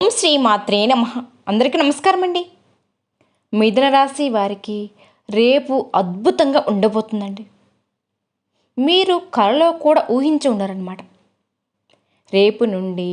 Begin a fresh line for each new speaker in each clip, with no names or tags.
ఓం శ్రీ మాత్రే నమ. అందరికీ నమస్కారం అండి మిథున రాశి వారికి రేపు అద్భుతంగా ఉండబోతుందండి. మీరు కలలో కూడా ఊహించి ఉండరనమాట రేపు నుండి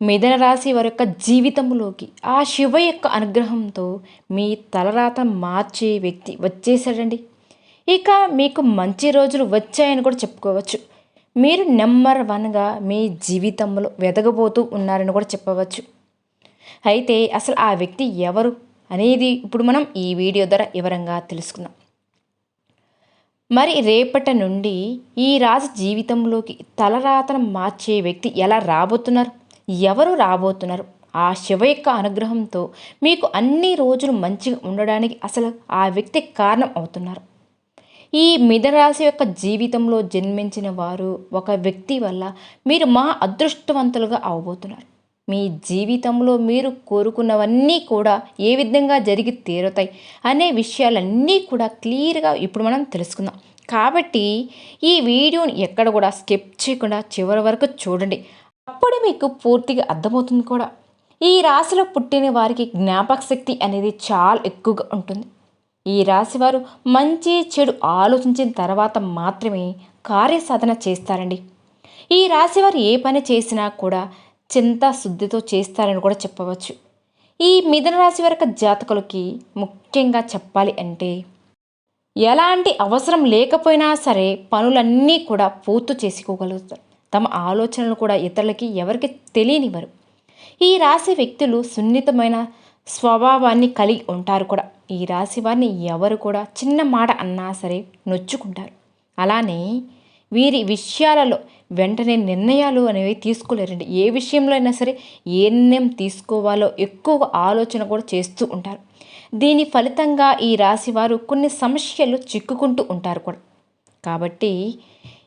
మిథున రాశి వారి యొక్క జీవితంలోకి ఆ శివ యొక్క అనుగ్రహంతో మీ తలరాత మార్చే వ్యక్తి వచ్చేసాడండి ఇక మీకు మంచి రోజులు వచ్చాయని కూడా చెప్పుకోవచ్చు. మీరు నెంబర్ వన్గా మీ జీవితంలో వెదగబోతూ ఉన్నారని కూడా చెప్పవచ్చు. అయితే అసలు ఆ వ్యక్తి ఎవరు అనేది ఇప్పుడు మనం ఈ వీడియో ద్వారా వివరంగా తెలుసుకుందాం. మరి రేపటి నుండి ఈ రాజు జీవితంలోకి తలరాతన మార్చే వ్యక్తి ఎలా రాబోతున్నారు? ఎవరు రాబోతున్నారు? ఆ శివ యొక్క అనుగ్రహంతో మీకు అన్ని రోజులు మంచిగా ఉండడానికి అసలు ఆ వ్యక్తి కారణం అవుతున్నారు. ఈ మిథరాశి యొక్క జీవితంలో జన్మించిన వారు ఒక వ్యక్తి వల్ల మీరు మా అదృష్టవంతులుగా అవబోతున్నారు. మీ జీవితంలో మీరు కోరుకున్నవన్నీ కూడా ఏ విధంగా జరిగి తీరుతాయి అనే విషయాలన్నీ కూడా క్లియర్గా ఇప్పుడు మనం తెలుసుకుందాం. కాబట్టి ఈ వీడియోని ఎక్కడ కూడా స్కిప్ చేయకుండా చివరి వరకు చూడండి. అప్పుడే మీకు పూర్తిగా అర్థమవుతుంది కూడా. ఈ రాశిలో పుట్టిన వారికి జ్ఞాపక శక్తి అనేది చాలా ఎక్కువగా ఉంటుంది. ఈ రాశివారు మంచి చెడు ఆలోచించిన తర్వాత మాత్రమే కార్యసాధన చేస్తారండి. ఈ రాశివారు ఏ పని చేసినా కూడా చింత శుద్ధితో చేస్తారని కూడా చెప్పవచ్చు. ఈ మిథున రాశి వరకు జాతకులకి ముఖ్యంగా చెప్పాలి అంటే ఎలాంటి అవసరం లేకపోయినా సరే పనులన్నీ కూడా పూర్తి చేసుకోగలుగుతారు. తమ ఆలోచనలు కూడా ఇతరులకి ఎవరికి తెలియనివ్వరు. ఈ రాశి వ్యక్తులు సున్నితమైన స్వభావాన్ని కలిగి ఉంటారు కూడా. ఈ రాశి వారిని ఎవరు కూడా చిన్న మాట అన్నా సరే నొచ్చుకుంటారు. అలానే వీరి విషయాలలో వెంటనే నిర్ణయాలు అనేవి తీసుకోలేరండి. ఏ విషయంలో అయినా సరే ఏ నిర్ణయం తీసుకోవాలో ఎక్కువ ఆలోచన కూడా చేస్తూ ఉంటారు. దీని ఫలితంగా ఈ రాశి వారు కొన్ని సమస్యలు చిక్కుకుంటూ ఉంటారు కూడా. కాబట్టి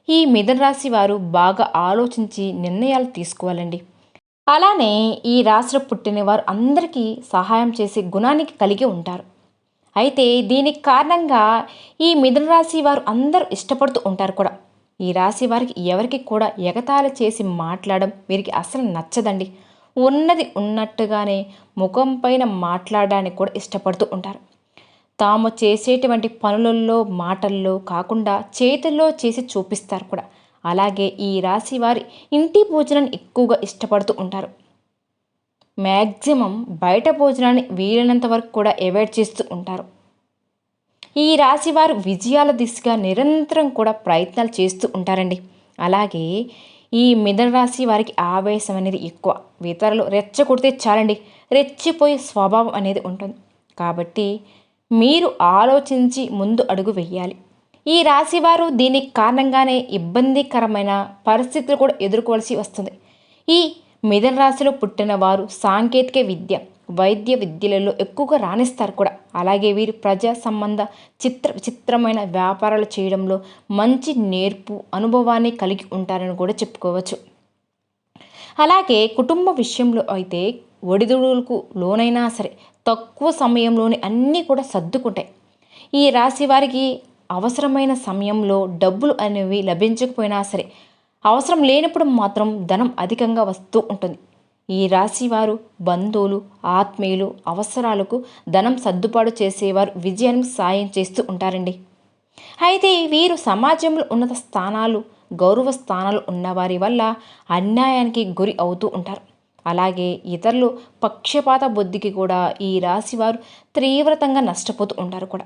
ఈ మిథున రాశి వారు బాగా ఆలోచించి నిర్ణయాలు తీసుకోవాలండి. అలానే ఈ రాశిలో పుట్టిన వారు అందరికీ సహాయం చేసే గుణానికి కలిగి ఉంటారు. అయితే దీనికి కారణంగా ఈ మిథున రాశి వారు అందరూ ఇష్టపడుతూ ఉంటారు కూడా. ఈ రాశి వారికి ఎవరికి కూడా ఎగతాళి చేసి మాట్లాడడం వీరికి అసలు నచ్చదండి. ఉన్నది ఉన్నట్టుగానే ముఖం పైన మాట్లాడడానికి కూడా ఇష్టపడుతూ ఉంటారు. తాము చేసేటువంటి పనులలో మాటల్లో కాకుండా చేతుల్లో చేసి చూపిస్తారు కూడా. అలాగే ఈ రాశి వారి ఇంటి భోజనాన్ని ఎక్కువగా ఇష్టపడుతూ ఉంటారు. మ్యాక్సిమం బయట భోజనాన్ని వీలైనంత వరకు కూడా అవాయిడ్ చేస్తూ ఉంటారు. ఈ రాశి వారు విజయాల దిశగా నిరంతరం కూడా ప్రయత్నాలు చేస్తూ ఉంటారండి. అలాగే ఈ మిథున రాశి వారికి ఆవేశం అనేది ఎక్కువ. ఇతరులు రెచ్చగొడితే చాలండి. రెచ్చిపోయే స్వభావం అనేది ఉంటుంది. కాబట్టి మీరు ఆలోచించి ముందు అడుగు వెయ్యాలి ఈ రాశివారు దీనికి కారణంగానే ఇబ్బందికరమైన పరిస్థితులు కూడా ఎదుర్కోవాల్సి వస్తుంది. ఈ మిథున రాశిలో పుట్టిన వారు సాంకేతిక విద్య వైద్య విద్యలలో ఎక్కువగా రాణిస్తారు కూడా. అలాగే వీరు ప్రజా సంబంధ చిత్ర చిత్రమైన వ్యాపారాలు చేయడంలో మంచి నేర్పు అనుభవాన్ని కలిగి ఉంటారని కూడా చెప్పుకోవచ్చు. అలాగే కుటుంబ విషయంలో అయితే ఒడిదుడులకు లోనైనా సరే తక్కువ సమయంలోనే అన్నీ కూడా సర్దుకుంటాయి. ఈ రాశి వారికి అవసరమైన సమయంలో డబ్బులు అనేవి లభించకపోయినా సరే అవసరం లేనప్పుడు మాత్రం ధనం అధికంగా వస్తూ ఉంటుంది. ఈ రాశి వారు బంధువులు ఆత్మీయులు అవసరాలకు ధనం సర్దుబాటు చేసేవారు విజయానికి సాయం చేస్తూ ఉంటారండి. అయితే వీరు సమాజంలో ఉన్నత స్థానాలు గౌరవ స్థానాలు ఉన్నవారి వల్ల అన్యాయానికి గురి అవుతూ ఉంటారు. అలాగే ఇతరులు పక్షపాత బుద్ధికి కూడా ఈ రాశి వారు తీవ్రతంగా నష్టపోతూ ఉంటారు కూడా.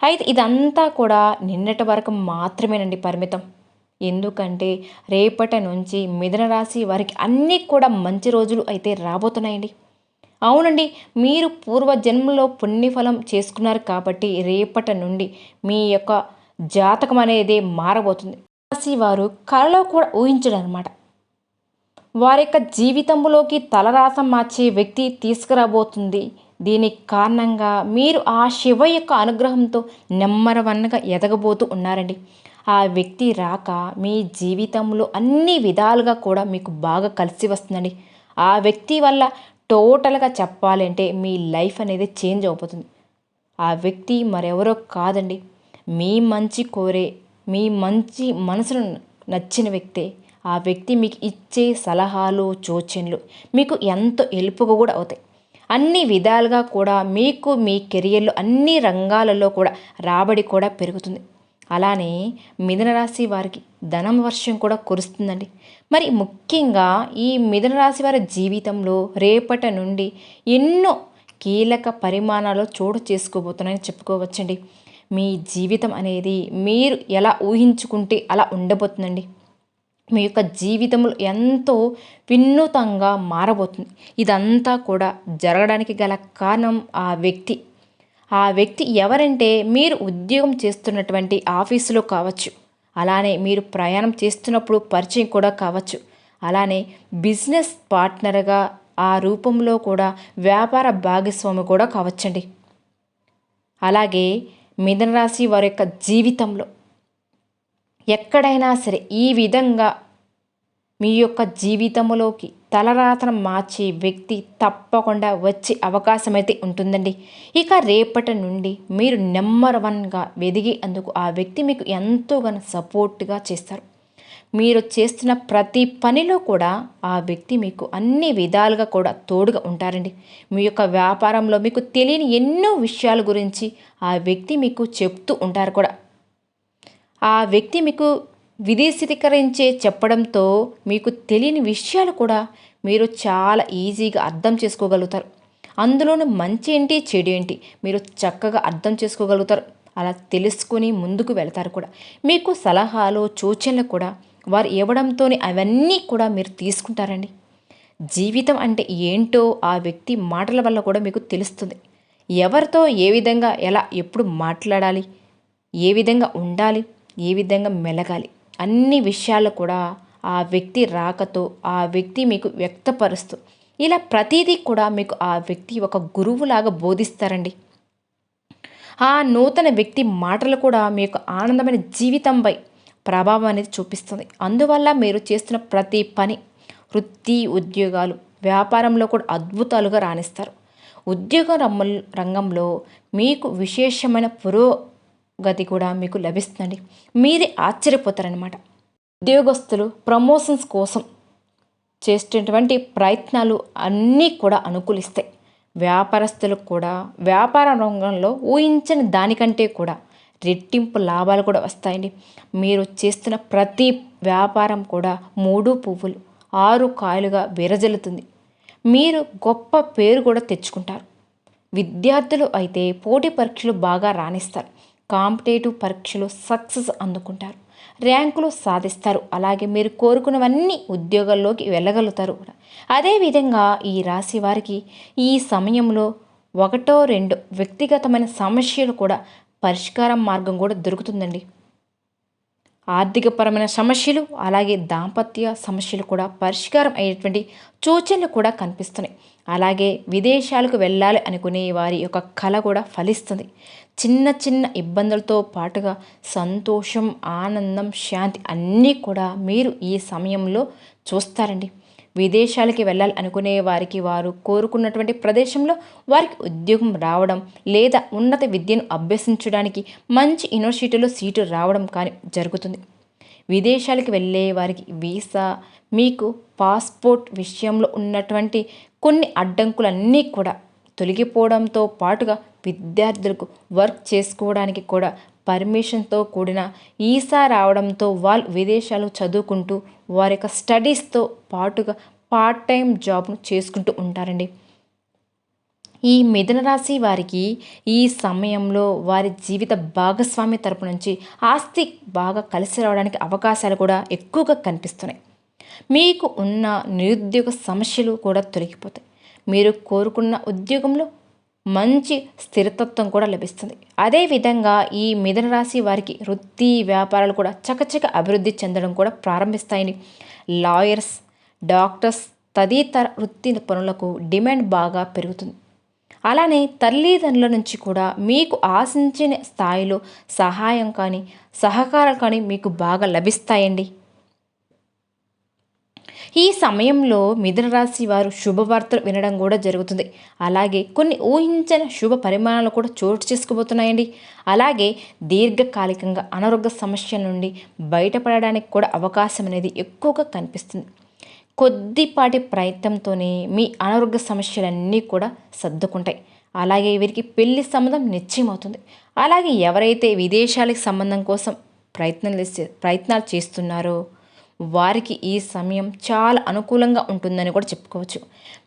అయితే ఇదంతా కూడా నిన్నటి వరకు మాత్రమేనండి పరిమితం. ఎందుకంటే రేపటి నుంచి మిథున రాశి వారికి అన్నీ కూడా మంచి రోజులు అయితే రాబోతున్నాయండి. అవునండి మీరు పూర్వజన్మలో పుణ్యఫలం చేసుకున్నారు కాబట్టి రేపటి నుండి మీ యొక్క జాతకం అనేది మారబోతుంది. రాశి వారు కళలో కూడా ఊహించడం అనమాట వారి యొక్క జీవితంలోకి తలరాసం మార్చే వ్యక్తి తీసుకురాబోతుంది. దీనికి కారణంగా మీరు ఆ శివ యొక్క అనుగ్రహంతో నెమ్మరవన్నగా ఎదగబోతూ ఉన్నారండి. ఆ వ్యక్తి రాక మీ జీవితంలో అన్ని విధాలుగా కూడా మీకు బాగా కలిసి వస్తుందండి. ఆ వ్యక్తి వల్ల టోటల్గా చెప్పాలంటే మీ లైఫ్ అనేది చేంజ్ అయిపోతుంది ఆ వ్యక్తి మరెవరో కాదండి. మీ మంచి కోరే మీ మంచి మనసును నచ్చిన వ్యక్తే. ఆ వ్యక్తి మీకు ఇచ్చే సలహాలు సూచనలు మీకు ఎంతో హెల్ప్గా కూడా అవుతాయి. అన్ని విధాలుగా కూడా మీకు మీ కెరియర్లో అన్ని రంగాలలో కూడా రాబడి కూడా పెరుగుతుంది. అలానే మిథున రాశి వారికి ధనం వర్షం కూడా కురుస్తుందండి. మరి ముఖ్యంగా ఈ మిథున రాశి వారి జీవితంలో రేపటి నుండి ఎన్నో కీలక పరిమాణాలు చోటు చేసుకోబోతున్నాయని చెప్పుకోవచ్చండి. మీ జీవితం అనేది మీరు ఎలా ఊహించుకుంటే అలా ఉండబోతుందండి. మీ యొక్క జీవితంలో ఎంతో వినూతంగా మారబోతుంది. ఇదంతా కూడా జరగడానికి గల కారణం ఆ వ్యక్తి ఆ వ్యక్తి ఎవరంటే మీరు ఉద్యోగం చేస్తున్నటువంటి ఆఫీసులో కావచ్చు. అలానే మీరు ప్రయాణం చేస్తున్నప్పుడు పరిచయం కూడా కావచ్చు. అలానే బిజినెస్ పార్ట్నర్గా ఆ రూపంలో కూడా వ్యాపార భాగస్వామి కూడా కావచ్చండి. అలాగే మిథనరాశి వారి యొక్క జీవితంలో ఎక్కడైనా సరే ఈ విధంగా మీ యొక్క జీవితంలోకి తలరాతను మార్చే వ్యక్తి తప్పకుండా వచ్చే అవకాశం అయితే ఉంటుందండి. ఇక రేపటి నుండి మీరు నెంబర్ వన్గా వెదిగి అందుకు ఆ వ్యక్తి మీకు ఎంతోగానో సపోర్ట్గా చేస్తారు. మీరు చేస్తున్న ప్రతి పనిలో కూడా ఆ వ్యక్తి మీకు అన్ని విధాలుగా కూడా తోడుగా ఉంటారండి. మీ యొక్క వ్యాపారంలో మీకు తెలియని ఎన్నో విషయాల గురించి ఆ వ్యక్తి మీకు చెప్తూ ఉంటారు కూడా. ఆ వ్యక్తి మీకు విదేశీకరించే చెప్పడంతో మీకు తెలియని విషయాలు కూడా మీరు చాలా ఈజీగా అర్థం చేసుకోగలుగుతారు. అందులోనూ మంచి ఏంటి చెడు ఏంటి మీరు చక్కగా అర్థం చేసుకోగలుగుతారు. అలా తెలుసుకొని ముందుకు వెళతారు కూడా. మీకు సలహాలు సూచనలు కూడా వారు ఇవ్వడంతో అవన్నీ కూడా మీరు తీసుకుంటారండి. జీవితం అంటే ఏంటో ఆ వ్యక్తి మాటల వల్ల కూడా మీకు తెలుస్తుంది. ఎవరితో ఏ విధంగా ఎలా ఎప్పుడు మాట్లాడాలి ఏ విధంగా ఉండాలి ఏ విధంగా మెలగాలి అన్ని విషయాలు కూడా ఆ వ్యక్తి రాకతో ఆ వ్యక్తి మీకు వ్యక్తపరుస్తూ ఇలా ప్రతిదీ కూడా మీకు ఆ వ్యక్తి ఒక గురువులాగా బోధిస్తారండి. ఆ నూతన వ్యక్తి మాటలు కూడా మీకు ఆనందమైన జీవితంపై ప్రభావం అనేది చూపిస్తుంది. అందువల్ల మీరు చేస్తున్న ప్రతి పని వృత్తి ఉద్యోగాలు వ్యాపారంలో కూడా అద్భుతాలుగా రాణిస్తారు. ఉద్యోగ రంగంలో మీకు విశేషమైన గతి కూడా మీకు లభిస్తుందండి. మీరే ఆశ్చర్యపోతారనమాట ఉద్యోగస్తులు ప్రమోషన్స్ కోసం చేసేటటువంటి ప్రయత్నాలు అన్నీ కూడా అనుకూలిస్తాయి. వ్యాపారస్తులకు కూడా వ్యాపార రంగంలో ఊహించని దానికంటే కూడా రెట్టింపు లాభాలు కూడా వస్తాయండి. మీరు చేస్తున్న ప్రతి వ్యాపారం కూడా మూడు పువ్వులు ఆరు కాయలుగా విరజల్లుతుంది. మీరు గొప్ప పేరు కూడా తెచ్చుకుంటారు. విద్యార్థులు అయితే పోటీ పరీక్షలు బాగా రాణిస్తారు. కాంపిటేటివ్ పరీక్షలు సక్సెస్ అందుకుంటారు. ర్యాంకులు సాధిస్తారు. అలాగే మీరు కోరుకున్నవన్నీ ఉద్యోగాల్లోకి వెళ్ళగలుగుతారు కూడా. అదేవిధంగా ఈ రాశి వారికి ఈ సమయంలో ఒకటో రెండు వ్యక్తిగతమైన సమస్యలు కూడా పరిష్కారం మార్గం కూడా దొరుకుతుందండి. ఆర్థికపరమైన సమస్యలు అలాగే దాంపత్య సమస్యలు కూడా పరిష్కారం అయ్యేటువంటి సూచనలు కూడా కనిపిస్తున్నాయి. అలాగే విదేశాలకు వెళ్ళాలి అనుకునే వారి యొక్క కళ కూడా ఫలిస్తుంది. చిన్న చిన్న ఇబ్బందులతో పాటుగా సంతోషం ఆనందం శాంతి అన్నీ కూడా మీరు ఈ సమయంలో చూస్తారండి. విదేశాలకి వెళ్ళాలి అనుకునే వారికి వారు కోరుకున్నటువంటి ప్రదేశంలో వారికి ఉద్యోగం రావడం లేదా ఉన్నత విద్యను అభ్యసించడానికి మంచి యూనివర్సిటీలో సీటు రావడం కానీ జరుగుతుంది. విదేశాలకు వెళ్ళే వారికి వీసా మీకు పాస్పోర్ట్ విషయంలో ఉన్నటువంటి కొన్ని అడ్డంకులన్నీ కూడా తొలగిపోవడంతో పాటుగా విద్యార్థులకు వర్క్ చేసుకోవడానికి కూడా పర్మిషన్తో కూడిన ఈసా రావడంతో వాళ్ళు విదేశాలు చదువుకుంటూ వారి యొక్క స్టడీస్తో పాటుగా పార్ట్ టైం జాబ్ను చేసుకుంటూ ఉంటారండి. ఈ మిథున రాశి వారికి ఈ సమయంలో వారి జీవిత భాగస్వామి తరపు నుంచి ఆస్తి బాగా కలిసి రావడానికి అవకాశాలు కూడా ఎక్కువగా కనిపిస్తున్నాయి. మీకు ఉన్న నిరుద్యోగ సమస్యలు కూడా తొలగిపోతాయి. మీరు కోరుకున్న ఉద్యోగంలో మంచి స్థిరతత్వం కూడా లభిస్తుంది. అదేవిధంగా ఈ మిథున రాశి వారికి వృత్తి వ్యాపారాలు కూడా చకచక అభివృద్ధి చెందడం కూడా ప్రారంభిస్తాయని లాయర్స్ డాక్టర్స్ తదితర వృత్తి పనులకు డిమాండ్ బాగా పెరుగుతుంది. అలానే తల్లిదండ్రుల నుంచి కూడా మీకు ఆశించిన స్థాయిలో సహాయం కానీ సహకారం కానీ మీకు బాగా లభిస్తాయండి. ఈ సమయంలో మిథున రాశి వారు శుభవార్తలు వినడం కూడా జరుగుతుంది. అలాగే కొన్ని ఊహించని శుభ పరిమాణాలు కూడా చోటు చేసుకోబోతున్నాయండి అలాగే దీర్ఘకాలికంగా అనారోగ్య సమస్యల నుండి బయటపడడానికి కూడా అవకాశం అనేది ఎక్కువగా కనిపిస్తుంది. కొద్దిపాటి ప్రయత్నంతోనే మీ అనారోగ్య సమస్యలన్నీ కూడా సర్దుకుంటాయి. అలాగే వీరికి పెళ్ళి సంబంధం నిశ్చయమవుతుంది. అలాగే ఎవరైతే విదేశాలకు సంబంధం కోసం ప్రయత్నం ప్రయత్నాలు చేస్తున్నారో వారికి ఈ సమయం చాలా అనుకూలంగా ఉంటుందని కూడా చెప్పుకోవచ్చు.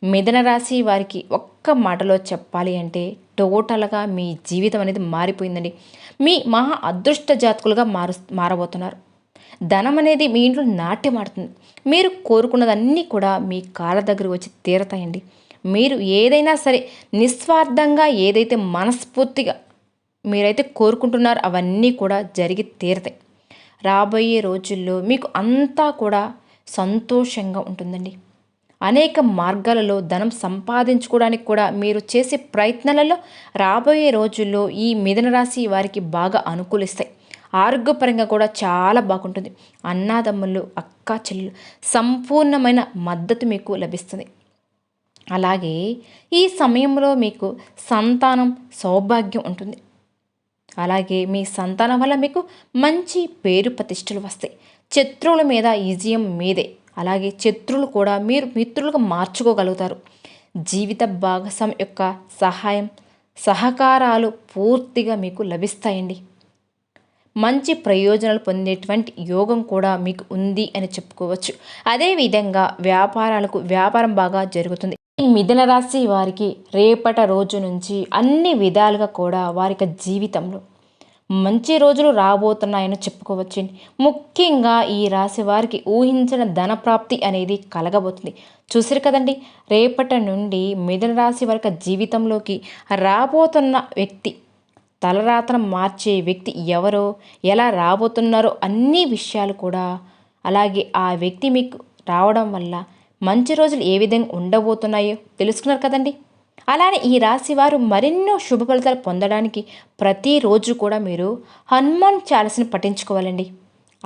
మిథున రాశి వారికి ఒక్క మాటలో చెప్పాలి అంటే టోటల్గా మీ జీవితం అనేది మారిపోయిందండి. మీ మహా అదృష్ట జాతకులుగా మారు మారబోతున్నారు. ధనం అనేది మీ ఇంట్లో నాట్యమాడుతుంది మీరు కోరుకున్నదన్నీ కూడా మీ కాళ్ళ దగ్గర వచ్చి తీరతాయండి. మీరు ఏదైనా సరే నిస్వార్థంగా ఏదైతే మనస్ఫూర్తిగా మీరైతే కోరుకుంటున్నారో అవన్నీ కూడా జరిగి తీరతాయి. రాబోయే రోజుల్లో మీకు అంతా కూడా సంతోషంగా ఉంటుందండి. అనేక మార్గాలలో ధనం సంపాదించుకోవడానికి కూడా మీరు చేసే ప్రయత్నాలలో రాబోయే రోజుల్లో ఈ మిథున రాశి వారికి బాగా అనుకూలిస్తాయి. ఆరోగ్యపరంగా కూడా చాలా బాగుంటుంది. అన్నాదమ్ములు అక్క చెల్లు సంపూర్ణమైన మద్దతు మీకు లభిస్తుంది. అలాగే ఈ సమయంలో మీకు సంతానం సౌభాగ్యం ఉంటుంది. అలాగే మీ సంతానం వల్ల మీకు మంచి పేరు ప్రతిష్టలు వస్తాయి. శత్రువుల మీద విజయం మీదే. అలాగే శత్రువులు కూడా మీరు మిత్రులుగా మార్చుకోగలుగుతారు. జీవిత భాగస్వామి యొక్క సహాయం సహకారాలు పూర్తిగా మీకు లభిస్తాయండి. మంచి ప్రయోజనాలు పొందేటువంటి యోగం కూడా మీకు ఉంది అని చెప్పుకోవచ్చు. అదేవిధంగా వ్యాపారాలకు వ్యాపారం బాగా జరుగుతుంది. మిథున రాశి వారికి రేపట రోజు నుంచి అన్ని విధాలుగా కూడా వారి జీవితంలో మంచి రోజులు రాబోతున్నాయని చెప్పుకోవచ్చు ముఖ్యంగా ఈ రాశి వారికి ఊహించిన ధన ప్రాప్తి అనేది కలగబోతుంది. చూసారు కదండి రేపటి నుండి మిథున రాశి వారి జీవితంలోకి రాబోతున్న వ్యక్తి తలరాతన మార్చే వ్యక్తి ఎవరో ఎలా రాబోతున్నారో అన్ని విషయాలు కూడా అలాగే ఆ వ్యక్తి మీకు రావడం వల్ల మంచి రోజులు ఏ విధంగా ఉండబోతున్నాయో తెలుసుకున్నారు కదండి? అలానే ఈ రాశి వారు మరెన్నో శుభ ఫలితాలు పొందడానికి ప్రతిరోజు కూడా మీరు హనుమాన్ చాలీసని పఠించుకోవాలండి.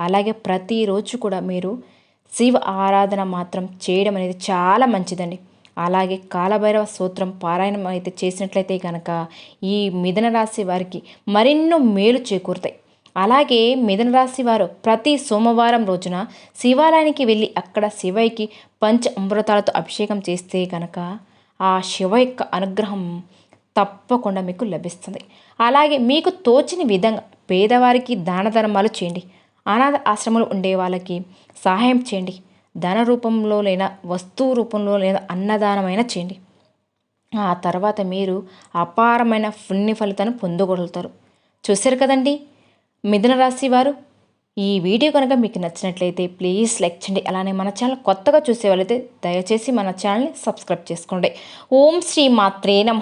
అలాగే ప్రతిరోజు కూడా మీరు శివ ఆరాధన మాత్రం చేయడం అనేది చాలా మంచిదండి. అలాగే కాలభైరవ సూత్రం పారాయణం అయితే చేసినట్లయితే కనుక ఈ మిథున రాశి వారికి మరెన్నో మేలు చేకూరుతాయి. అలాగే మిథున రాశి వారు ప్రతి సోమవారం రోజున శివాలయానికి వెళ్ళి అక్కడ శివయ్యకి పంచ అమృతాలతో అభిషేకం చేస్తే కనుక ఆ శివ యొక్క అనుగ్రహం తప్పకుండా మీకు లభిస్తుంది. అలాగే మీకు తోచిన విధంగా పేదవారికి దాన ధర్మాలు చేయండి. అనాథ ఆశ్రమాలు ఉండే వాళ్ళకి సహాయం చేయండి. ధన రూపంలో లేదా వస్తువు రూపంలో లేదా అన్నదానమైన చేయండి. ఆ తర్వాత మీరు అపారమైన పుణ్య ఫలితాన్ని పొందగలుగుతారు చూశారు కదండి? మిథున రాశి వారు ఈ వీడియో కనుక మీకు నచ్చినట్లయితే ప్లీజ్ లైక్ చేయండి. అలానే మన ఛానల్ కొత్తగా చూసేవాళ్ళైతే దయచేసి మన ఛానల్ని సబ్స్క్రైబ్ చేసుకోండి. ఓం శ్రీ మాత్రే నమ.